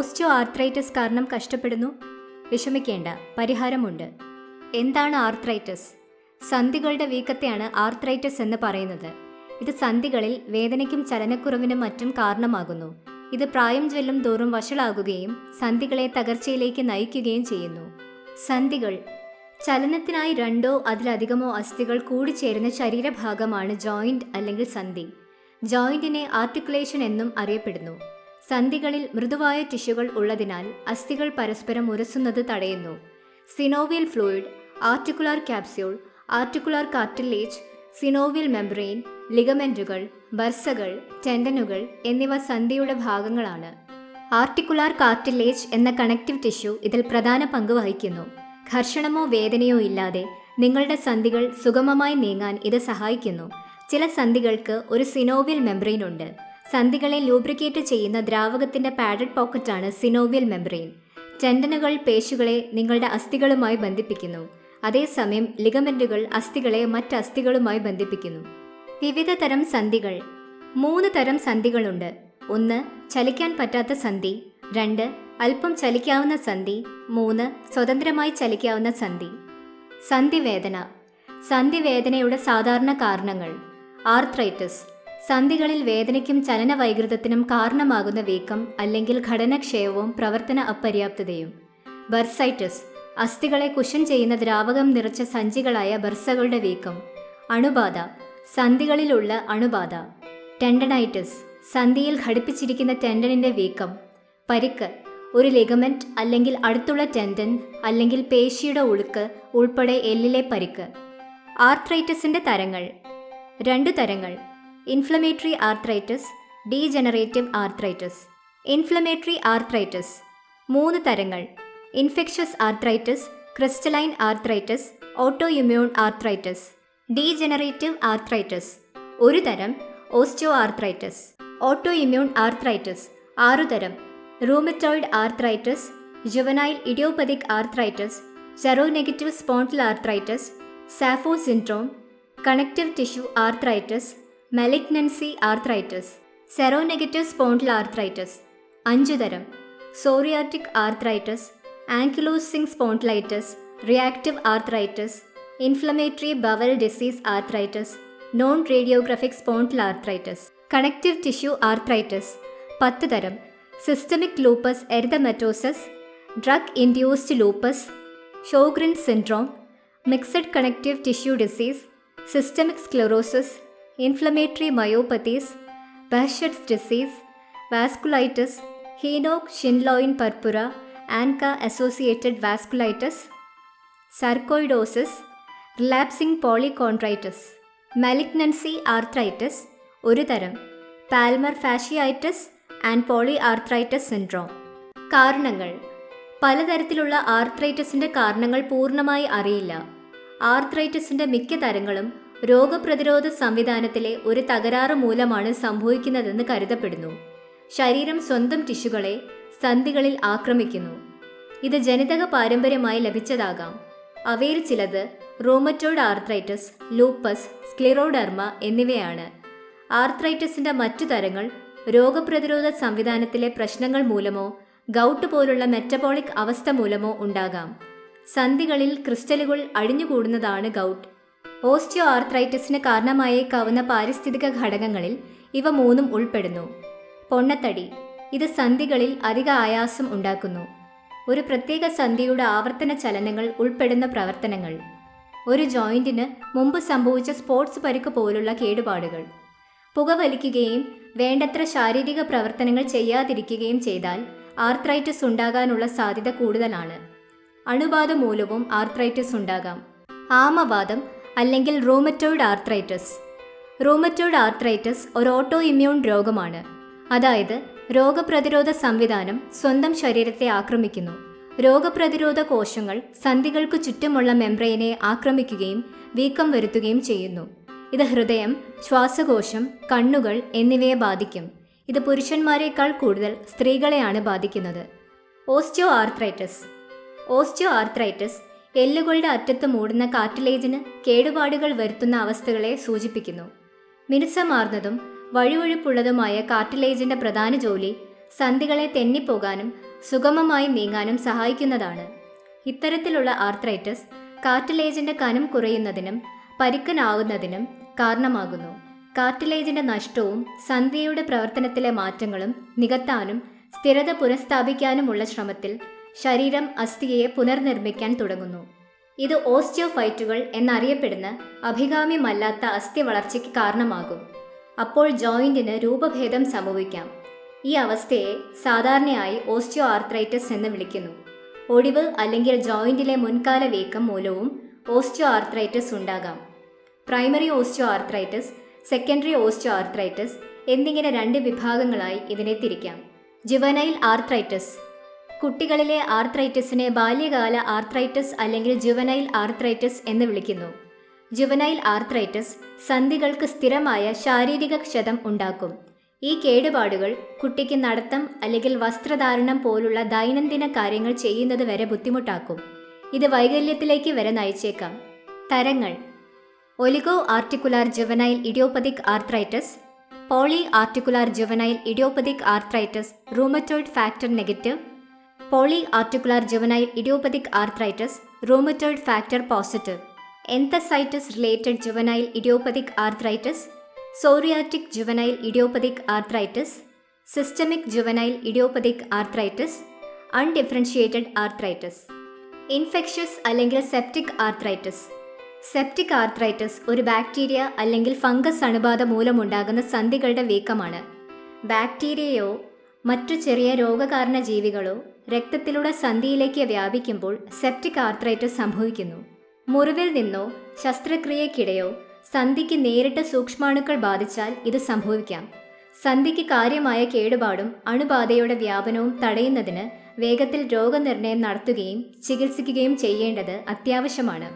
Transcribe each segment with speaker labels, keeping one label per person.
Speaker 1: Osteo arthritis കാരണം കഷ്ടപ്പെടുന്നു? വിഷമിക്കേണ്ട പരിഹാരമുണ്ട്. എന്താണ് ആർത്രൈറ്റിസ്? സന്ധികളുടെ വീക്കത്തെയാണ് ആർത്രൈറ്റിസ് എന്ന് പറയുന്നത്. ഇത് സന്ധികളിൽ വേദനയ്ക്കും ചലനക്കുറവിനും മറ്റും കാരണമാകുന്നു. ഇത് പ്രായം ചെല്ലും തോറും വഷളാകുകയും സന്ധികളെ തകർച്ചയിലേക്ക് നയിക്കുകയും ചെയ്യുന്നു. സന്ധികൾ. ചലനത്തിനായി രണ്ടോ അതിലധികമോ അസ്ഥികൾ കൂടിച്ചേരുന്ന ശരീരഭാഗമാണ് ജോയിന്റ് അല്ലെങ്കിൽ സന്ധി. ജോയിന്റിനെ ആർട്ടിക്കുലേഷൻ എന്നും അറിയപ്പെടുന്നു. സന്ധികളിൽ മൃദുവായ ടിഷ്യൂകൾ ഉള്ളതിനാൽ അസ്ഥികൾ പരസ്പരം ഉരസുന്നത് തടയുന്നു. Synovial fluid articular capsule articular cartilage synovial membrane ലിഗമെന്റുകൾ ബർസകൾ ടെൻഡനുകൾ എന്നിവ സന്ധിയുടെ ഭാഗങ്ങളാണ്. ആർട്ടിക്കുലാർ കാർട്ടിലേജ് എന്ന കണക്റ്റീവ് ടിഷ്യൂ ഇതിൽ പ്രധാന പങ്ക് വഹിക്കുന്നു. ഘർഷണമോ വേദനയോ ഇല്ലാതെ നിങ്ങളുടെ സന്ധികൾ സുഗമമായി നീങ്ങാൻ ഇത് സഹായിക്കുന്നു. ചില സന്ധികൾക്ക് ഒരു സിനോവിയൽ മെംബ്രെയിൻ ഉണ്ട്. സന്ധികളെ ലൂബ്രിക്കേറ്റ് ചെയ്യുന്ന ദ്രാവകത്തിന്റെ പാഡഡ് പോക്കറ്റാണ് സിനോവിയൽ മെംബ്രെയിൻ ടെൻഡനുകൾ പേശികളെ നിങ്ങളുടെ അസ്ഥികളുമായി ബന്ധിപ്പിക്കുന്നു. അതേസമയം ലിഗമെന്റുകൾ അസ്ഥികളെ മറ്റ് അസ്ഥികളുമായി ബന്ധിപ്പിക്കുന്നു. വിവിധ തരം സന്ധികൾ. മൂന്ന് തരം സന്ധികളുണ്ട്. ഒന്ന് ചലിക്കാൻ പറ്റാത്ത സന്ധി. രണ്ട് അല്പം ചലിക്കാവുന്ന സന്ധി. മൂന്ന് സ്വതന്ത്രമായി ചലിക്കാവുന്ന സന്ധി. സന്ധിവേദന. സന്ധിവേദനയുടെ സാധാരണ കാരണങ്ങൾ. ആർത്രൈറ്റിസ്. സന്ധികളിൽ വേദനയ്ക്കും ചലന വൈകൃതത്തിനും കാരണമാകുന്ന വീക്കം അല്ലെങ്കിൽ ഘടനക്ഷയവും പ്രവർത്തന അപര്യാപ്തതയും. ബർസൈറ്റസ് അസ്ഥികളെ കുഷൻ ചെയ്യുന്ന ദ്രാവകം നിറച്ച സഞ്ചികളായ ബർസകളുടെ വീക്കം. അണുബാധ സന്ധികളിലുള്ള അണുബാധ. ടെൻഡനൈറ്റിസ് സന്ധിയിൽ ഘടിപ്പിച്ചിരിക്കുന്ന ടെൻഡനിന്റെ വീക്കം. പരിക്ക് ഒരു ലിഗമെന്റ് അല്ലെങ്കിൽ അടുത്തുള്ള ടെൻഡൻ അല്ലെങ്കിൽ പേശിയുടെ ഉളുക്ക് ഉൾപ്പെടെ എല്ലിലെ പരിക്ക്. ആർത്രൈറ്റിസിന്റെ തരങ്ങൾ. രണ്ടു തരങ്ങൾ. Inflammatory arthritis degenerative arthritis. Inflammatory arthritis മൂന്ന് തരങ്ങൾ. Infectious arthritis crystalline arthritis autoimmune arthritis. Degenerative arthritis ഒരു തരം osteoarthritis. Autoimmune arthritis ആറു തരം. Rheumatoid arthritis juvenile idiopathic arthritis seronegative spondyloarthritis SAPHO syndrome connective tissue arthritis malignancy arthritis seronegative spondyloarthritis അഞ്ചു തരം psoriatic arthritis ankylosing spondylitis reactive arthritis inflammatory bowel disease arthritis non radiographic spondyloarthritis connective tissue arthritis പത്ത് തരം systemic lupus erythematosus drug induced lupus Sjogren syndrome mixed connective tissue disease systemic sclerosis inflammatory myopathies Behcet's disease vasculitis Henoch Schonlein purpura ANCA associated vasculitis sarcoidosis relapsing polychondritis malignancy arthritis ഒരു തരം palmar fasciitis and polyarthritis syndrome കാരണങ്ങൾ പലതരത്തിലുള്ള ആർത്രൈറ്റിസിന്റെ കാരണങ്ങൾ പൂർണമായി അറിയില്ല. ആർത്രൈറ്റിസിന്റെ മിക്ക തരങ്ങളും രോഗപ്രതിരോധ സംവിധാനത്തിലെ ഒരു തകരാറ് മൂലമാണ് സംഭവിക്കുന്നതെന്ന് കരുതപ്പെടുന്നു. ശരീരം സ്വന്തം ടിഷ്യുകളെ സന്ധികളിൽ ആക്രമിക്കുന്നു. ഇത് ജനിതക പാരമ്പര്യമായി ലഭിച്ചതാകാം. അവയിൽ ചിലത് റോമറ്റോയിഡ് ആർത്രൈറ്റിസ് ലൂപ്പസ് സ്ക്ലിറോഡർമ എന്നിവയാണ്. ആർത്രൈറ്റിസിന്റെ മറ്റു തരങ്ങൾ രോഗപ്രതിരോധ സംവിധാനത്തിലെ പ്രശ്നങ്ങൾ മൂലമോ ഗൗട്ട് പോലുള്ള മെറ്റബോളിക് അവസ്ഥ മൂലമോ ഉണ്ടാകാം. സന്ധികളിൽ ക്രിസ്റ്റലുകൾ അഴിഞ്ഞുകൂടുന്നതാണ് ഗൗട്ട്. ഓസ്റ്റിയോ ആർത്രൈറ്റിസിന് കാരണമായേക്കാവുന്ന പാരിസ്ഥിതിക ഘടകങ്ങളിൽ ഇവ മൂന്നും ഉൾപ്പെടുന്നു. പൊണ്ണത്തടി ഇത് സന്ധികളിൽ അധിക ആയാസം ഉണ്ടാക്കുന്നു. ഒരു പ്രത്യേക സന്ധിയുടെ ആവർത്തന ചലനങ്ങൾ ഉൾപ്പെടുന്ന പ്രവർത്തനങ്ങൾ. ഒരു ജോയിന്റിന് മുമ്പ് സംഭവിച്ച സ്പോർട്സ് പരിക്ക് പോലുള്ള കേടുപാടുകൾ. പുകവലിക്കുകയും വേണ്ടത്ര ശാരീരിക പ്രവർത്തനങ്ങൾ ചെയ്യാതിരിക്കുകയും ചെയ്താൽ ആർത്രൈറ്റിസ് ഉണ്ടാകാനുള്ള സാധ്യത കൂടുതലാണ്. അണുബാധ മൂലവും ആർത്രൈറ്റിസ് ഉണ്ടാകാം. ആമവാദം അല്ലെങ്കിൽ റൂമറ്റോയിഡ് ആർത്രൈറ്റിസ് റൂമറ്റോയിഡ് ആർത്രൈറ്റിസ് ഒരു ഓട്ടോ ഇമ്മ്യൂൺ രോഗമാണ്. അതായത് രോഗപ്രതിരോധ സംവിധാനം സ്വന്തം ശരീരത്തെ ആക്രമിക്കുന്നു. രോഗപ്രതിരോധ കോശങ്ങൾ സന്ധികൾക്ക് ചുറ്റുമുള്ള മെംബ്രെയിനെ ആക്രമിക്കുകയും വീക്കം വരുത്തുകയും ചെയ്യുന്നു. ഇത് ഹൃദയം ശ്വാസകോശം കണ്ണുകൾ എന്നിവയെ ബാധിക്കും. ഇത് പുരുഷന്മാരെക്കാൾ കൂടുതൽ സ്ത്രീകളെയാണ് ബാധിക്കുന്നത്. ഓസ്റ്റിയോ ആർത്രൈറ്റിസ് ഓസ്റ്റിയോ ആർത്രൈറ്റിസ് എല്ലുകളുടെ അറ്റത്ത് മൂടുന്ന കാർട്ടിലേജിന് കേടുപാടുകൾ വരുത്തുന്ന അവസ്ഥകളെ സൂചിപ്പിക്കുന്നു. മിനുസമാർന്നതും വഴുവഴുപ്പുള്ളതുമായ കാർട്ടിലേജിന്റെ പ്രധാന ജോലി സന്ധികളെ തെന്നിപ്പോകാനും സുഗമമായി നീങ്ങാനും സഹായിക്കുന്നതാണ്. ഇത്തരത്തിലുള്ള ആർത്രൈറ്റിസ് കാർട്ടിലേജിന്റെ കനം കുറയുന്നതിനും പരിക്കനാവുന്നതിനും കാരണമാകുന്നു. കാർട്ടിലേജിന്റെ നഷ്ടവും സന്ധിയുടെ പ്രവർത്തനത്തിലെ മാറ്റങ്ങളും നികത്താനും സ്ഥിരത പുനഃസ്ഥാപിക്കാനുമുള്ള ശ്രമത്തിൽ ശരീരം അസ്ഥിയെ പുനർനിർമ്മിക്കാൻ തുടങ്ങുന്നു. ഇത് ഓസ്റ്റിയോഫൈറ്റുകൾ എന്നറിയപ്പെടുന്ന അഭികാമ്യമല്ലാത്ത അസ്ഥി വളർച്ചയ്ക്ക് കാരണമാകും. അപ്പോൾ ജോയിന്റിന് രൂപഭേദം സംഭവിക്കാം. ഈ അവസ്ഥയെ സാധാരണയായി ഓസ്റ്റിയോ ആർത്രൈറ്റിസ് എന്ന് വിളിക്കുന്നു. ഒടിവ് അല്ലെങ്കിൽ ജോയിന്റിലെ മുൻകാല വീക്കം മൂലവും ഓസ്റ്റിയോ ആർത്രൈറ്റിസ് ഉണ്ടാകാം. Primary osteoarthritis secondary osteoarthritis എന്നിങ്ങനെ രണ്ട് വിഭാഗങ്ങളായി ഇതിനെ തിരിക്കാം. ജുവനൈൽ ആർത്രൈറ്റിസ് കുട്ടികളിലെ ആർത്രൈറ്റിസിനെ ബാല്യകാല ആർത്രൈറ്റിസ് അല്ലെങ്കിൽ ജുവനൈൽ ആർത്രൈറ്റിസ് എന്ന് വിളിക്കുന്നു. ജുവനൈൽ ആർത്രൈറ്റിസ് സന്ധികൾക്ക് സ്ഥിരമായ ശാരീരിക ക്ഷതം ഉണ്ടാക്കും. ഈ കേടുപാടുകൾ കുട്ടിക്ക് നടത്തം അല്ലെങ്കിൽ വസ്ത്രധാരണം പോലുള്ള ദൈനംദിന കാര്യങ്ങൾ ചെയ്യുന്നത് വരെ ബുദ്ധിമുട്ടാക്കും. ഇത് വൈകല്യത്തിലേക്ക് വരെ നയിച്ചേക്കാം. തരങ്ങൾ. Oligoarticular juvenile idiopathic arthritis polyarticular juvenile idiopathic arthritis rheumatoid factor negative polyarticular juvenile idiopathic arthritis rheumatoid factor positive enthesitis related juvenile idiopathic arthritis psoriatic juvenile idiopathic arthritis systemic juvenile idiopathic arthritis undifferentiated arthritis infectious അല്ലെങ്കിൽ septic arthritis septic arthritis ഒരു bacteria അല്ലെങ്കിൽ fungus അണുബാധ മൂലമുണ്ടാകുന്ന സന്ധികളുടെ വീക്കമാണ്. ബാക്ടീരിയയോ മറ്റു ചെറിയ രോഗകാരണ ജീവികളോ രക്തത്തിലൂടെ സന്ധിയിലേക്ക് വ്യാപിക്കുമ്പോൾ septic arthritis സംഭവിക്കുന്നു. മുറിവിൽ നിന്നോ ശസ്ത്രക്രിയക്കിടെയോ സന്ധിക്ക് നേരിട്ട് സൂക്ഷ്മാണുക്കൾ ബാധിച്ചാൽ ഇത് സംഭവിക്കാം. സന്ധിക്ക് കാര്യമായ കേടുപാടും അണുബാധയുടെ വ്യാപനവും തടയുന്നതിന് വേഗത്തിൽ രോഗനിർണയം നടത്തുകയും ചികിത്സിക്കുകയും ചെയ്യേണ്ടത് അത്യാവശ്യമാണ്.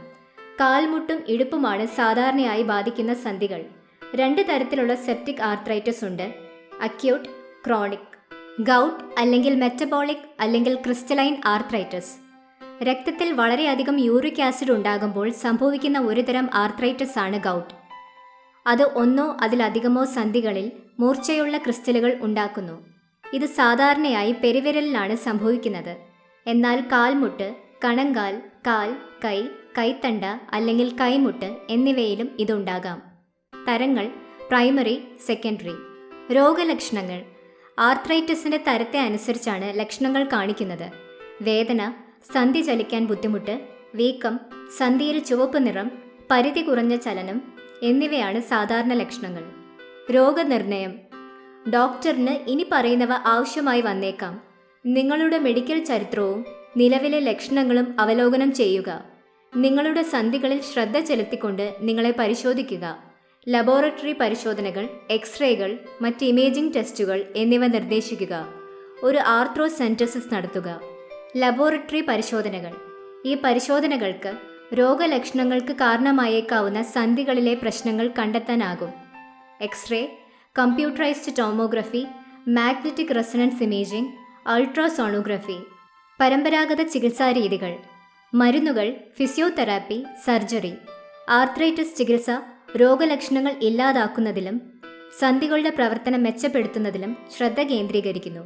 Speaker 1: കാൽമുട്ടും ഇടുപ്പുമാണ് സാധാരണയായി ബാധിക്കുന്ന സന്ധികൾ. രണ്ട് തരത്തിലുള്ള സെപ്റ്റിക് ആർത്രൈറ്റിസ് ഉണ്ട്. Acute chronic. ഗൗട്ട് അല്ലെങ്കിൽ മെറ്റബോളിക് അല്ലെങ്കിൽ ക്രിസ്റ്റലൈൻ ആർത്രൈറ്റിസ്. രക്തത്തിൽ വളരെയധികം യൂറിക് ആസിഡ് ഉണ്ടാകുമ്പോൾ സംഭവിക്കുന്ന ഒരുതരം ആർത്രൈറ്റിസ് ആണ് ഗൗട്ട്. അത് ഒന്നോ അതിലധികമോ സന്ധികളിൽ മൂർച്ചയുള്ള ക്രിസ്റ്റലുകൾ ഉണ്ടാക്കുന്നു. ഇത് സാധാരണയായി പെരുവിരലിലാണ് സംഭവിക്കുന്നത്. എന്നാൽ കാൽമുട്ട് കണങ്കാൽ കാൽ കൈ കൈത്തണ്ട അല്ലെങ്കിൽ കൈമുട്ട് എന്നിവയിലും ഇതുണ്ടാകാം തരങ്ങൾ പ്രൈമറി സെക്കൻഡറി. രോഗലക്ഷണങ്ങൾ. ആർത്രൈറ്റിസിന്റെ തരത്തെ അനുസരിച്ചാണ് ലക്ഷണങ്ങൾ കാണിക്കുന്നത്. വേദന സന്ധി ചലിക്കാൻ ബുദ്ധിമുട്ട് വീക്കം സന്ധിയിൽ ചുവപ്പ് നിറം പരിധി കുറഞ്ഞ ചലനം എന്നിവയാണ് സാധാരണ ലക്ഷണങ്ങൾ. രോഗനിർണയം. ഡോക്ടറിന് ഇനി പറയുന്നവ ആവശ്യമായി വന്നേക്കാം. നിങ്ങളുടെ മെഡിക്കൽ ചരിത്രവും നിലവിലെ ലക്ഷണങ്ങളും അവലോകനം ചെയ്യുക. നിങ്ങളുടെ സന്ധികളിൽ ശ്രദ്ധ ചെലുത്തിക്കൊണ്ട് നിങ്ങളെ പരിശോധിക്കുക. ലബോറട്ടറി പരിശോധനകൾ എക്സ്റേകൾ മറ്റ് ഇമേജിംഗ് ടെസ്റ്റുകൾ എന്നിവ നിർദ്ദേശിക്കുക. ഒരു ആർത്രോസെന്റസിസ് നടത്തുക. ലബോറട്ടറി പരിശോധനകൾ. ഈ പരിശോധനകൾക്ക് രോഗലക്ഷണങ്ങൾക്ക് കാരണമായേക്കാവുന്ന സന്ധികളിലെ പ്രശ്നങ്ങൾ കണ്ടെത്താനാകും. X ray computerised tomography magnetic resonance imaging ultrasonography പരമ്പരാഗത ചികിത്സാ രീതികൾ മരുന്നുകൾ ഫിസിയോതെറാപ്പി സർജറി ആർത്രൈറ്റിസ് ചികിത്സ രോഗലക്ഷണങ്ങൾ ഇല്ലാതാക്കുന്നതിലും സന്ധികളുടെ പ്രവർത്തനം മെച്ചപ്പെടുത്തുന്നതിലും ശ്രദ്ധ കേന്ദ്രീകരിക്കുന്നു.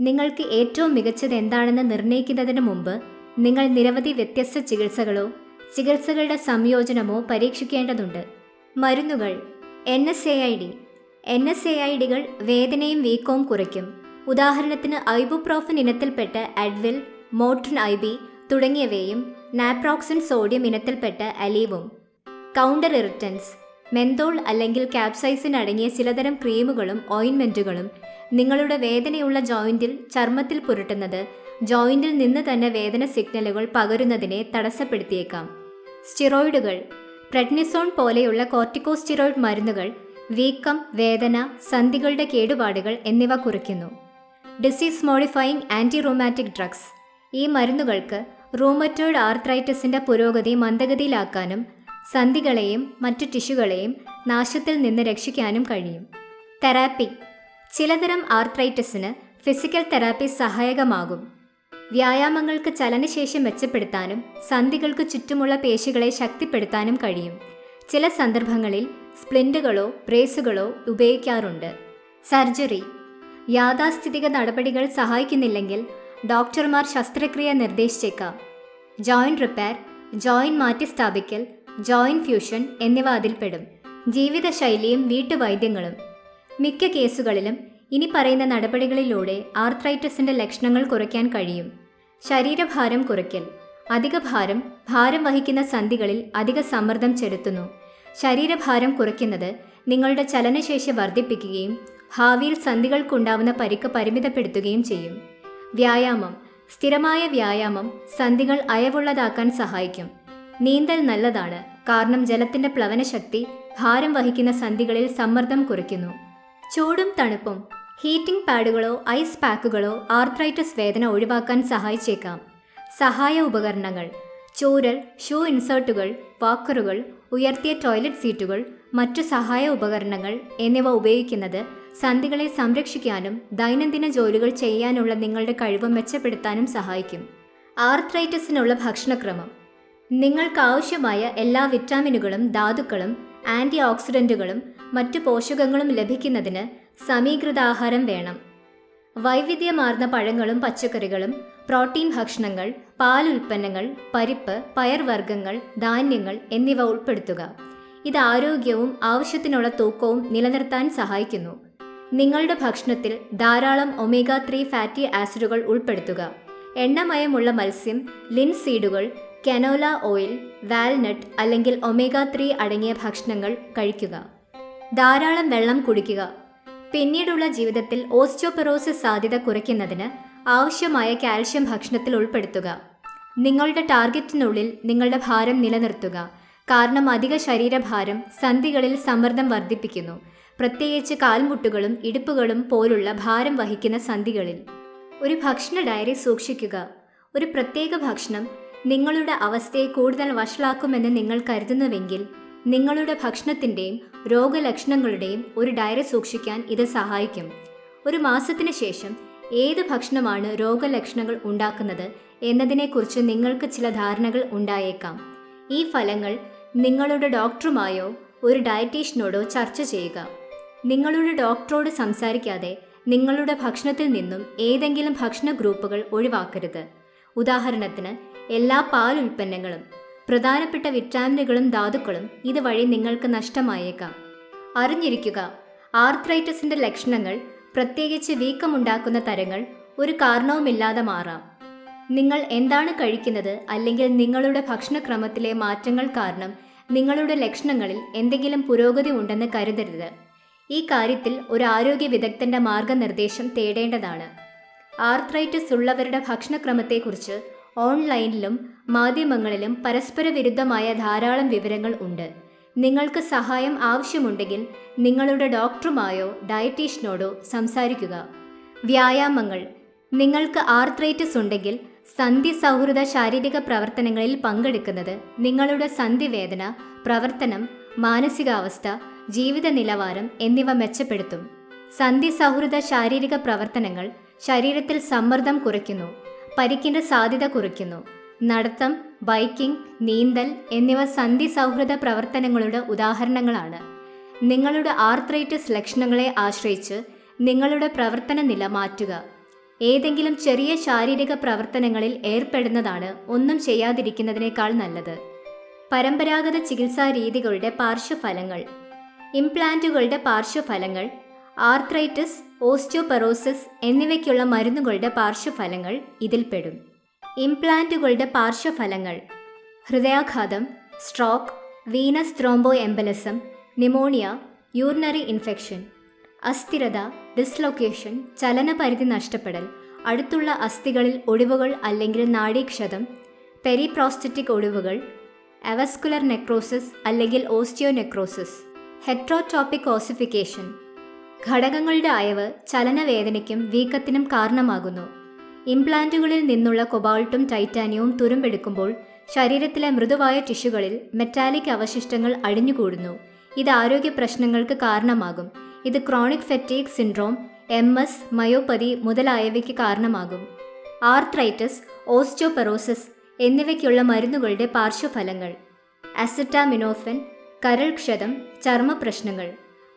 Speaker 1: നിങ്ങൾക്ക് ഏറ്റവും മികച്ചത് എന്താണെന്ന് നിർണയിക്കുന്നതിന് മുമ്പ് നിങ്ങൾ നിരവധി വ്യത്യസ്ത ചികിത്സകളോ ചികിത്സകളുടെ സംയോജനമോ പരീക്ഷിക്കേണ്ടതുണ്ട്. മരുന്നുകൾ N S A I D. N S A I ഡികൾ വേദനയും വീക്കവും കുറയ്ക്കും. ഉദാഹരണത്തിന് ഐബുപ്രോഫൻ ഇനത്തിൽപ്പെട്ട അഡ്വിൽ മോട്രിൻ ഐ ബി തുടങ്ങിയവയും നാപ്രോക്സിൻ സോഡിയം ഇനത്തിൽപ്പെട്ട അലീവും. കൗണ്ടർ ഇറിറ്റൻസ് മെന്തോൾ അല്ലെങ്കിൽ കാപ്സൈസിൻ അടങ്ങിയ ചിലതരം ക്രീമുകളും ഓയിൻമെന്റുകളും നിങ്ങളുടെ വേദനയുള്ള ജോയിന്റിൽ ചർമ്മത്തിൽ പുരട്ടുന്നത് ജോയിന്റിൽ നിന്ന് തന്നെ വേദന സിഗ്നലുകൾ പകരുന്നതിനെ തടസ്സപ്പെടുത്തിയേക്കാം. സ്റ്റിറോയിഡുകൾ. പ്രെഡ്നിസോൺ പോലെയുള്ള കോർട്ടിക്കോസ്റ്റിറോയിഡ് മരുന്നുകൾ വീക്കം വേദന സന്ധികളുടെ കേടുപാടുകൾ എന്നിവ കുറയ്ക്കുന്നു disease modifying anti rheumatic drugs. ഈ മരുന്നുകൾക്ക് റൂമറ്റോയിഡ് ആർത്രൈറ്റിസിന്റെ പുരോഗതി മന്ദഗതിയിലാക്കാനും സന്ധികളെയും മറ്റു ടിഷ്യൂകളെയും നാശത്തിൽ നിന്ന് രക്ഷിക്കാനും കഴിയും. തെറാപ്പി. ചിലതരം ആർത്രൈറ്റിസിന് ഫിസിക്കൽ തെറാപ്പി സഹായകമാകും. വ്യായാമങ്ങൾക്ക് ചലനശേഷി മെച്ചപ്പെടുത്താനും സന്ധികൾക്ക് ചുറ്റുമുള്ള പേശികളെ ശക്തിപ്പെടുത്താനും കഴിയും. ചില സന്ദർഭങ്ങളിൽ സ്പ്ലിന്റുകളോ ബ്രേസുകളോ ഉപയോഗിക്കാറുണ്ട്. സർജറി. യാഥാസ്ഥിതിക നടപടികൾ സഹായിക്കുന്നില്ലെങ്കിൽ ഡോക്ടർമാർ ശസ്ത്രക്രിയ നിർദ്ദേശിച്ചേക്കാം. ജോയിന്റ് റിപ്പയർ ജോയിന്റ് മാറ്റിസ്ഥാപിക്കൽ ജോയിന്റ് ഫ്യൂഷൻ എന്നിവ അതിൽപ്പെടും. ജീവിതശൈലിയും വീട്ടുവൈദ്യങ്ങളും. മിക്ക കേസുകളിലും ഇനി പറയുന്ന നടപടികളിലൂടെ ആർത്രൈറ്റിസിന്റെ ലക്ഷണങ്ങൾ കുറയ്ക്കാൻ കഴിയും. ശരീരഭാരം കുറയ്ക്കൽ. അധിക ഭാരം ഭാരം വഹിക്കുന്ന സന്ധികളിൽ അധിക സമ്മർദ്ദം ചെലുത്തുന്നു. ശരീരഭാരം കുറയ്ക്കുന്നത് നിങ്ങളുടെ ചലനശേഷി വർദ്ധിപ്പിക്കുകയും ഭാവിയിൽ സന്ധികൾക്കുണ്ടാവുന്ന പരിക്ക് പരിമിതപ്പെടുത്തുകയും ചെയ്യും. വ്യായാമം. സ്ഥിരമായ വ്യായാമം സന്ധികൾ അയവുള്ളതാക്കാൻ സഹായിക്കും. നീന്തൽ നല്ലതാണ്. കാരണം ജലത്തിന്റെ പ്ലവനശക്തി ഭാരം വഹിക്കുന്ന സന്ധികളിൽ സമ്മർദ്ദം കുറയ്ക്കുന്നു ചൂടും തണുപ്പും ഹീറ്റിംഗ് പാഡുകളോ ഐസ് പാക്കുകളോ ആർത്രൈറ്റിസ് വേദന ഒഴിവാക്കാൻ സഹായിച്ചേക്കാം. സഹായ ഉപകരണങ്ങൾ ചൂരൽ ഷൂ ഇൻസേർട്ടുകൾ വാക്കറുകൾ ഉയർത്തിയ ടോയ്ലറ്റ് സീറ്റുകൾ മറ്റു സഹായ ഉപകരണങ്ങൾ എന്നിവ ഉപയോഗിക്കുന്നത് സന്ധികളെ സംരക്ഷിക്കാനും ദൈനംദിന ജോലികൾ ചെയ്യാനുള്ള നിങ്ങളുടെ കഴിവ് മെച്ചപ്പെടുത്താനും സഹായിക്കും. ആർത്രൈറ്റിസിനുള്ള ഭക്ഷണക്രമം നിങ്ങൾക്കാവശ്യമായ എല്ലാ വിറ്റാമിനുകളും ധാതുക്കളും ആന്റി ഓക്സിഡന്റുകളും മറ്റു പോഷകങ്ങളും ലഭിക്കുന്നതിന് സമീകൃത ആഹാരം വേണം. വൈവിധ്യമാർന്ന പഴങ്ങളും പച്ചക്കറികളും പ്രോട്ടീൻ ഭക്ഷണങ്ങൾ പാൽ ഉൽപ്പന്നങ്ങൾ പരിപ്പ് പയർവർഗങ്ങൾ ധാന്യങ്ങൾ എന്നിവ ഉൾപ്പെടുത്തുക. ഇത് ആരോഗ്യവും ആവശ്യത്തിനുള്ള തൂക്കവും നിലനിർത്താൻ സഹായിക്കുന്നു. നിങ്ങളുടെ ഭക്ഷണത്തിൽ ധാരാളം ഒമേഗ ത്രീ ഫാറ്റി ആസിഡുകൾ ഉൾപ്പെടുത്തുക. എണ്ണമയമുള്ള മത്സ്യം ലിൻസീഡുകൾ കനോല ഓയിൽ വാൽനട്ട് അല്ലെങ്കിൽ ഒമേഗ ത്രീ അടങ്ങിയ ഭക്ഷണങ്ങൾ കഴിക്കുക. ധാരാളം വെള്ളം കുടിക്കുക. പിന്നീടുള്ള ജീവിതത്തിൽ ഓസ്റ്റിയോപെറോസിസ് സാധ്യത കുറയ്ക്കുന്നതിന് ആവശ്യമായ കാൽഷ്യം ഭക്ഷണത്തിൽ ഉൾപ്പെടുത്തുക. നിങ്ങളുടെ ടാർഗറ്റിനുള്ളിൽ നിങ്ങളുടെ ഭാരം നിലനിർത്തുക. കാരണം അധിക ശരീരഭാരം സന്ധികളിൽ സമ്മർദ്ദം വർദ്ധിപ്പിക്കുന്നു. പ്രത്യേകിച്ച് കാൽമുട്ടുകളും ഇടുപ്പുകളും പോലുള്ള ഭാരം വഹിക്കുന്ന സന്ധികളിൽ. ഒരു ഭക്ഷണ ഡയറി സൂക്ഷിക്കുക. ഒരു പ്രത്യേക ഭക്ഷണം നിങ്ങളുടെ അവസ്ഥയെ കൂടുതൽ വഷളാക്കുമെന്ന് നിങ്ങൾ കരുതുന്നുവെങ്കിൽ നിങ്ങളുടെ ഭക്ഷണത്തിന്റെയും രോഗലക്ഷണങ്ങളുടെയും ഒരു ഡയറി സൂക്ഷിക്കാൻ ഇത് സഹായിക്കും. ഒരു മാസത്തിന് ശേഷം ഏത് ഭക്ഷണമാണ് രോഗലക്ഷണങ്ങൾ ഉണ്ടാക്കുന്നത് എന്നതിനെക്കുറിച്ച് നിങ്ങൾക്ക് ചില ധാരണകൾ ഉണ്ടായേക്കാം. ഈ ഫലങ്ങൾ നിങ്ങളുടെ ഡോക്ടറുമായോ ഒരു ഡയറ്റീഷ്യനോടോ ചർച്ച ചെയ്യുക. നിങ്ങളുടെ ഡോക്ടറോട് സംസാരിക്കാതെ നിങ്ങളുടെ ഭക്ഷണത്തിൽ നിന്നും ഏതെങ്കിലും ഭക്ഷണ ഗ്രൂപ്പുകൾ ഒഴിവാക്കരുത്. ഉദാഹരണത്തിന് എല്ലാ പാൽ ഉൽപ്പന്നങ്ങളും പ്രധാനപ്പെട്ട വിറ്റാമിനുകളും ധാതുക്കളും ഇതുവഴി നിങ്ങൾക്ക് നഷ്ടമായേക്കാം. അറിഞ്ഞിരിക്കുക ആർത്രൈറ്റിസിന്റെ ലക്ഷണങ്ങൾ പ്രത്യേകിച്ച് വീക്കമുണ്ടാക്കുന്ന തരങ്ങൾ ഒരു കാരണവുമില്ലാതെ മാറാം. നിങ്ങൾ എന്താണ് കഴിക്കുന്നത് അല്ലെങ്കിൽ നിങ്ങളുടെ ഭക്ഷണക്രമത്തിലെ മാറ്റങ്ങൾ കാരണം നിങ്ങളുടെ ലക്ഷണങ്ങളിൽ എന്തെങ്കിലും പുരോഗതി ഉണ്ടെന്ന് കരുതരുത്. ഈ കാര്യത്തിൽ ഒരു ആരോഗ്യ വിദഗ്ധന്റെ മാർഗനിർദ്ദേശം തേടേണ്ടതാണ്. ആർത്രൈറ്റിസ് ഉള്ളവരുടെ ഭക്ഷണക്രമത്തെക്കുറിച്ച് ഓൺലൈനിലും മാധ്യമങ്ങളിലും പരസ്പര വിരുദ്ധമായ ധാരാളം വിവരങ്ങൾ ഉണ്ട്. നിങ്ങൾക്ക് സഹായം ആവശ്യമുണ്ടെങ്കിൽ നിങ്ങളുടെ ഡോക്ടറുമായോ ഡയറ്റീഷ്യനോടോ സംസാരിക്കുക. വ്യായാമങ്ങൾ. നിങ്ങൾക്ക് ആർത്രൈറ്റിസ് ഉണ്ടെങ്കിൽ സന്ധി സൗഹൃദ ശാരീരിക പ്രവർത്തനങ്ങളിൽ പങ്കെടുക്കുന്നത് നിങ്ങളുടെ സന്ധിവേദന പ്രവർത്തനം മാനസികാവസ്ഥ ജീവിത നിലവാരം എന്നിവ മെച്ചപ്പെടുത്തും. സന്ധി സൗഹൃദ ശാരീരിക പ്രവർത്തനങ്ങൾ ശരീരത്തിൽ സമ്മർദ്ദം കുറയ്ക്കുന്നു. പരിക്കിന്റെ സാധ്യത കുറയ്ക്കുന്നു നടത്തം ബൈക്കിംഗ് നീന്തൽ എന്നിവ സന്ധി സൗഹൃദ പ്രവർത്തനങ്ങളുടെ ഉദാഹരണങ്ങളാണ്. നിങ്ങളുടെ ആർത്രൈറ്റിസ് ലക്ഷണങ്ങളെ ആശ്രയിച്ച് നിങ്ങളുടെ പ്രവർത്തന നില മാറ്റുക. ഏതെങ്കിലും ചെറിയ ശാരീരിക പ്രവർത്തനങ്ങളിൽ ഏർപ്പെടുന്നതാണ് ഒന്നും ചെയ്യാതിരിക്കുന്നതിനേക്കാൾ നല്ലത്. പരമ്പരാഗത ചികിത്സാ രീതികളുടെ പാർശ്വഫലങ്ങൾ. ഇംപ്ലാന്റുകളുടെ പാർശ്വഫലങ്ങൾ ആർത്രൈറ്റിസ് ഓസ്റ്റിയോപെറോസിസ് എന്നിവയ്ക്കുള്ള മരുന്നുകളുടെ പാർശ്വഫലങ്ങൾ ഇതിൽപ്പെടും ഇംപ്ലാന്റുകളുടെ പാർശ്വഫലങ്ങൾ ഹൃദയാഘാതം stroke venous thromboembolism pneumonia urinary infection അസ്ഥിരത ഡിസ്ലൊക്കേഷൻ ചലനപരിധി നഷ്ടപ്പെടൽ അടുത്തുള്ള അസ്ഥികളിൽ ഒടിവുകൾ അല്ലെങ്കിൽ നാഡീക്ഷതം പെരിപ്രോസ്റ്ററ്റിക് ഒടിവുകൾ അവസ്കുലർ നെക്രോസിസ് അല്ലെങ്കിൽ ഓസ്റ്റിയോനെക്രോസിസ് നെക്രോസിസ് ഹെക്ട്രോടോപ്പിക് ഓസിഫിക്കേഷൻ ഘടകങ്ങളുടെ അയവ് ചലനവേദനയ്ക്കും വീക്കത്തിനും കാരണമാകുന്നു. ഇംപ്ലാന്റുകളിൽ നിന്നുള്ള കൊബാൾട്ടും ടൈറ്റാനിയവും തുരുമ്പെടുക്കുമ്പോൾ ശരീരത്തിലെ മൃദുവായ ടിഷ്യൂകളിൽ മെറ്റാലിക് അവശിഷ്ടങ്ങൾ അടിഞ്ഞുകൂടുന്നു ഇത് ആരോഗ്യ പ്രശ്നങ്ങൾക്ക് കാരണമാകും. ഇത് chronic fatigue syndrome M S myopathy മുതലായവയ്ക്ക് കാരണമാകും. ആർത്രൈറ്റിസ് ഓസ്റ്റിയോപെറോസിസ് എന്നിവയ്ക്കുള്ള മരുന്നുകളുടെ പാർശ്വഫലങ്ങൾ. അസറ്റാമിനോഫൻ കരൾക്ഷതം ചർമ്മ പ്രശ്നങ്ങൾ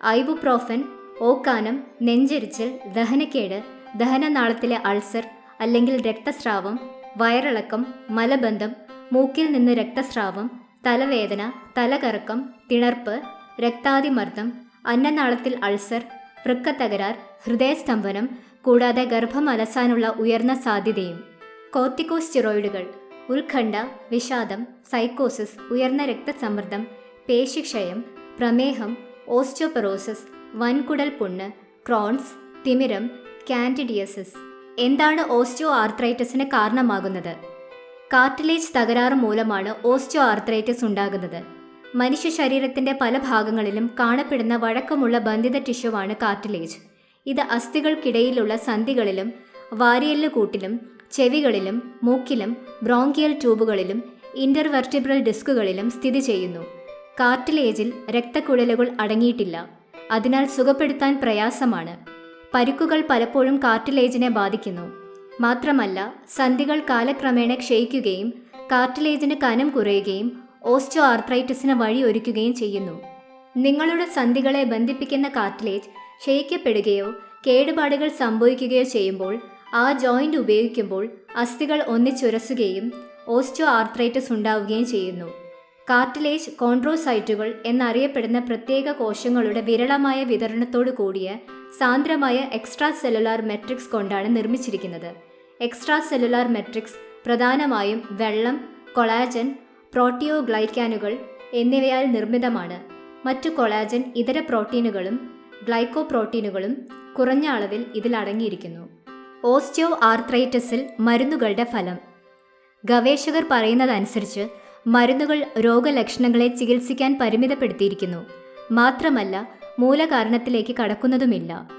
Speaker 1: ഐബുപ്രോഫൻ ഓക്കാനം നെഞ്ചെരിച്ചൽ ദഹനക്കേട് ദഹനനാളത്തിലെ അൾസർ അല്ലെങ്കിൽ രക്തസ്രാവം വയറിളക്കം മലബന്ധം മൂക്കിൽ നിന്ന് രക്തസ്രാവം തലവേദന തലകറക്കം തിണർപ്പ് രക്താതിമർദ്ദം അന്നനാളത്തിൽ അൾസർ വൃക്കത്തകരാർ ഹൃദയസ്തംഭനം കൂടാതെ ഗർഭം അലസാനുള്ള ഉയർന്ന സാധ്യതയും. കോർട്ടിക്കോസ്റ്റിറോയിഡുകൾ ഉത്കണ്ഠ വിഷാദം സൈക്കോസിസ് ഉയർന്ന രക്തസമ്മർദ്ദം പേശിക്ഷയം പ്രമേഹം ഓസ്റ്റിയോപെറോസിസ് വൻകുടൽ പുണ്ണ് ക്രോൺസ് തിമിരം കാൻഡിഡിയസിസ്. എന്താണ് ഓസ്റ്റിയോ ആർത്രൈറ്റിസിന് കാരണമാകുന്നത്? കാർട്ടിലേജ് തകരാറ് മൂലമാണ് ഓസ്റ്റിയോ ആർത്രൈറ്റിസ് ഉണ്ടാകുന്നത്. മനുഷ്യ ശരീരത്തിന്റെ പല ഭാഗങ്ങളിലും കാണപ്പെടുന്ന വഴക്കമുള്ള ബന്ധിത ടിഷ്യുവാണ് കാർട്ടിലേജ്. ഇത് അസ്ഥികൾക്കിടയിലുള്ള സന്ധികളിലും വാരിയല്ലുകൂട്ടിലും ചെവികളിലും മൂക്കിലും ബ്രോങ്കിയൽ ട്യൂബുകളിലും ഇന്റർവെർട്ടിബ്രൽ ഡിസ്കുകളിലും സ്ഥിതി ചെയ്യുന്നു. കാർട്ടിലേജിൽ രക്തക്കുഴലുകൾ അടങ്ങിയിട്ടില്ല. അതിനാൽ സുഖപ്പെടുത്താൻ പ്രയാസമാണ്. പരിക്കുകൾ പലപ്പോഴും കാർട്ടിലേജിനെ ബാധിക്കുന്നു. മാത്രമല്ല സന്ധികൾ കാലക്രമേണ ക്ഷയിക്കുകയും കാർട്ടിലേജിന് കനം കുറയുകയും ഓസ്റ്റോ ആർത്രൈറ്റിസിന് വഴിയൊരുക്കുകയും ചെയ്യുന്നു. നിങ്ങളുടെ സന്ധികളെ ബന്ധിപ്പിക്കുന്ന കാർട്ടിലേജ് ക്ഷയിക്കപ്പെടുകയോ കേടുപാടുകൾ സംഭവിക്കുകയോ ചെയ്യുമ്പോൾ ആ ജോയിന്റ് ഉപയോഗിക്കുമ്പോൾ അസ്ഥികൾ ഒന്നിച്ചുരസുകയും ഓസ്റ്റോ ആർത്രൈറ്റിസ് ഉണ്ടാവുകയും ചെയ്യുന്നു. കാർട്ടിലേജ് കോൺഡ്രോസൈറ്റുകൾ എന്നറിയപ്പെടുന്ന പ്രത്യേക കോശങ്ങളുടെ വിരളമായ വിതരണത്തോടു കൂടിയ സാന്ദ്രമായ എക്സ്ട്രാ സെല്ലുലാർ മെട്രിക്സ് കൊണ്ടാണ് നിർമ്മിച്ചിരിക്കുന്നത്. എക്സ്ട്രാ സെല്ലുലാർ മെട്രിക്സ് പ്രധാനമായും വെള്ളം കൊളാജൻ പ്രോട്ടിയോഗ്ലൈക്കാനുകൾ എന്നിവയാൽ നിർമ്മിതമാണ്. മറ്റു കൊളാജൻ ഇതര പ്രോട്ടീനുകളും ഗ്ലൈക്കോ പ്രോട്ടീനുകളും കുറഞ്ഞ അളവിൽ ഇതിൽ അടങ്ങിയിരിക്കുന്നു. ഓസ്റ്റിയോ ആർത്രൈറ്റിസിൽ മരുന്നുകളുടെ ഫലം. ഗവേഷകർ പറയുന്നതനുസരിച്ച് മരുന്നുകൾ രോഗലക്ഷണങ്ങളെ ചികിത്സിക്കാൻ പരിമിതപ്പെടുത്തിയിരിക്കുന്നു. മാത്രമല്ല മൂലകാരണത്തിലേക്ക് കടക്കുന്നതുമില്ല.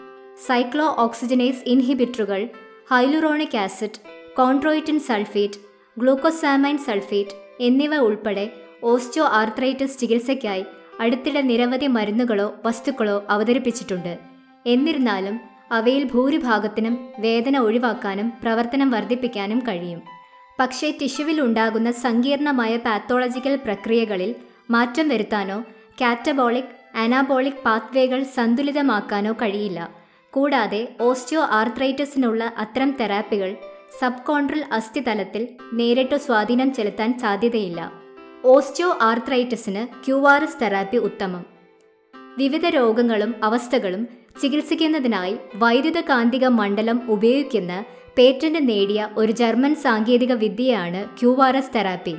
Speaker 1: Cyclo oxygenase ഇൻഹിബിറ്ററുകൾ hyaluronic acid chondroitin sulphate glucosamine sulphate എന്നിവ ഉൾപ്പെടെ ഓസ്റ്റിയോ ആർത്രൈറ്റിസ് ചികിത്സയ്ക്കായി അടുത്തിടെ നിരവധി മരുന്നുകളോ വസ്തുക്കളോ അവതരിപ്പിച്ചിട്ടുണ്ട്. എന്നിരുന്നാലും അവയിൽ ഭൂരിഭാഗത്തിനും വേദന ഒഴിവാക്കാനും പ്രവർത്തനം വർദ്ധിപ്പിക്കാനും കഴിയും. പക്ഷേ ടിഷ്യുവിൽ ഉണ്ടാകുന്ന സങ്കീർണമായ പാത്തോളജിക്കൽ പ്രക്രിയകളിൽ മാറ്റം വരുത്താനോ കാറ്റബോളിക് അനാബോളിക് പാത്വേകൾ സന്തുലിതമാക്കാനോ കഴിയില്ല. കൂടാതെ ഓസ്റ്റിയോ ആർത്രൈറ്റിസിനുള്ള അത്തരം തെറാപ്പികൾ സബ് കോൺട്രൽ അസ്ഥിതലത്തിൽ നേരിട്ട് സ്വാധീനം ചെലുത്താൻ സാധ്യതയില്ല. ഓസ്റ്റിയോ ആർത്രൈറ്റിസിന് ക്യുആർഎസ് തെറാപ്പി ഉത്തമം. വിവിധ രോഗങ്ങളും അവസ്ഥകളും ചികിത്സിക്കുന്നതിനായി വൈദ്യുത കാന്തിക മണ്ഡലം ഉപയോഗിക്കുന്ന പേറ്റന്റ് നേടിയ ഒരു ജർമ്മൻ സാങ്കേതിക വിദ്യയാണ് ക്യൂവാറസ് തെറാപ്പി.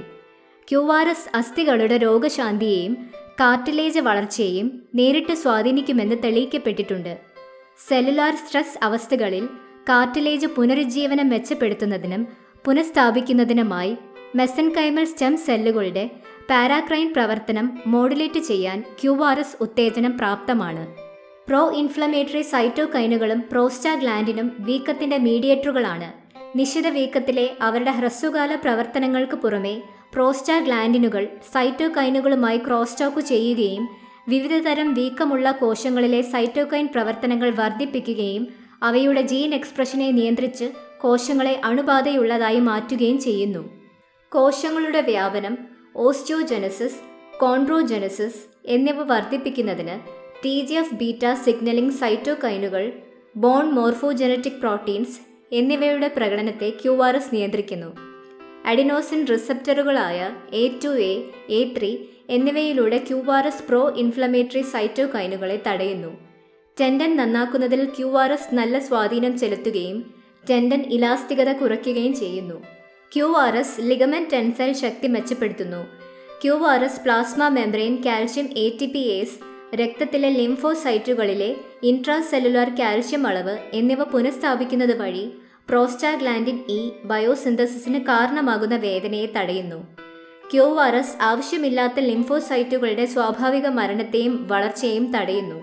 Speaker 1: ക്യൂവാറസ് അസ്ഥികളുടെ രോഗശാന്തിയെയും കാർട്ടിലേജ് വളർച്ചയെയും നേരിട്ട് സ്വാധീനിക്കുമെന്ന് തെളിയിക്കപ്പെട്ടിട്ടുണ്ട്. സെല്ലുലാർ സ്ട്രെസ് അവസ്ഥകളിൽ കാർട്ടിലേജ് പുനരുജ്ജീവനം മെച്ചപ്പെടുത്തുന്നതിനും പുനഃസ്ഥാപിക്കുന്നതിനുമായി മെസൻകൈമൽ സ്റ്റെം സെല്ലുകളുടെ പാരാക്രൈൻ പ്രവർത്തനം മോഡുലേറ്റ് ചെയ്യാൻ ക്യൂവാറസ് ഉത്തേജനം പ്രാപ്തമാണ്. പ്രോ ഇൻഫ്ലമേറ്ററി സൈറ്റോകൈനുകളും പ്രോസ്റ്റാഗ്ലാൻഡിനും വീക്കത്തിന്റെ മീഡിയേറ്ററുകളാണ് നിശ്ചിത വീക്കത്തിലെ അവരുടെ ഹ്രസ്വകാല പ്രവർത്തനങ്ങൾക്ക് പുറമെ പ്രോസ്റ്റാഗ്ലാൻഡിനുകൾ സൈറ്റോകൈനുകളുമായി ക്രോസ്റ്റോക്ക് ചെയ്യുകയും വിവിധതരം വീക്കമുള്ള കോശങ്ങളിലെ സൈറ്റോകൈൻ പ്രവർത്തനങ്ങൾ വർദ്ധിപ്പിക്കുകയും അവയുടെ ജീൻ എക്സ്പ്രഷനെ നിയന്ത്രിച്ച് കോശങ്ങളെ അണുബാധയുള്ളതായി മാറ്റുകയും ചെയ്യുന്നു. കോശങ്ങളുടെ വ്യാപനം ഓസ്റ്റിയോജനസിസ് കോൺട്രോജനസിസ് എന്നിവ വർദ്ധിപ്പിക്കുന്നതിന് T G F beta signalling സൈറ്റോകൈനുകൾ bone morphogenetic proteins എന്നിവയുടെ പ്രകടനത്തെ ക്യു ആർ എസ് നിയന്ത്രിക്കുന്നു. Adenosine റിസപ്റ്ററുകളായ A two A A three എന്നിവയിലൂടെ Q R S pro inflammatory സൈറ്റോകൈനുകളെ തടയുന്നു. ടെൻഡൻ നന്നാക്കുന്നതിൽ ക്യു ആർ എസ് നല്ല സ്വാധീനം ചെലുത്തുകയും ടെൻഡൻ ഇലാസ്തികത കുറയ്ക്കുകയും ചെയ്യുന്നു. Q R S ligament tensile ശക്തി മെച്ചപ്പെടുത്തുന്നു. Q R S plasma membrane calcium A T P S രക്തത്തിലെ ലിംഫോസൈറ്റുകളിലെ ഇൻട്രാസെല്ലുലാർ കാൽഷ്യം അളവ് എന്നിവ പുനഃസ്ഥാപിക്കുന്നത് വഴി പ്രോസ്റ്റാഗ്ലാൻഡിൻ ഇ ബയോസിന്തസിന് കാരണമാകുന്ന വേദനയെ തടയുന്നു. ക്യു ആവശ്യമില്ലാത്ത ലിംഫോസൈറ്റുകളുടെ സ്വാഭാവിക മരണത്തെയും വളർച്ചയെയും തടയുന്നു.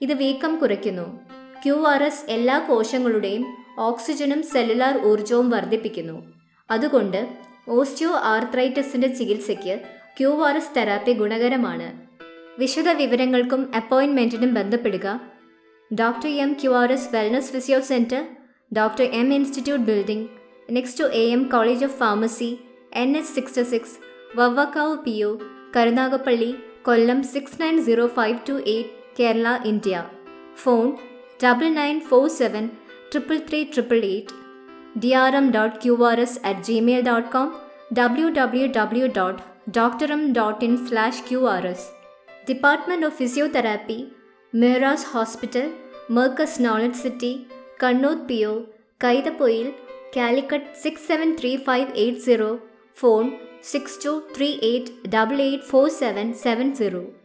Speaker 1: ഇത് വീക്കം കുറയ്ക്കുന്നു. ക്യു എല്ലാ കോശങ്ങളുടെയും ഓക്സിജനും സെല്ലുലാർ ഊർജവും വർദ്ധിപ്പിക്കുന്നു. അതുകൊണ്ട് ഓസ്റ്റിയോ ആർത്രൈറ്റിസിന്റെ ചികിത്സയ്ക്ക് ക്യു തെറാപ്പി ഗുണകരമാണ്. വിശദ വിവരങ്ങൾക്കും അപ്പോയിൻമെന്റിനും ബന്ധപ്പെടുക. Doctor M Q R S wellness physio centre doctor M institute building next to A M college of pharmacy N H sixty six Vavvakkavu P O Karunagappally Kollam six nine zero five two eight Kerala India. Phone double nine four seven triple three triple eight. D R M dot Q R S at Gmail dot com W W W dot doctorm dot in slash Q R S Department of Physiotherapy, Mehras Hospital, Merkus Knowledge City, Kannur PO, Kaidapoil, Calicut 673580, phone 6238884770.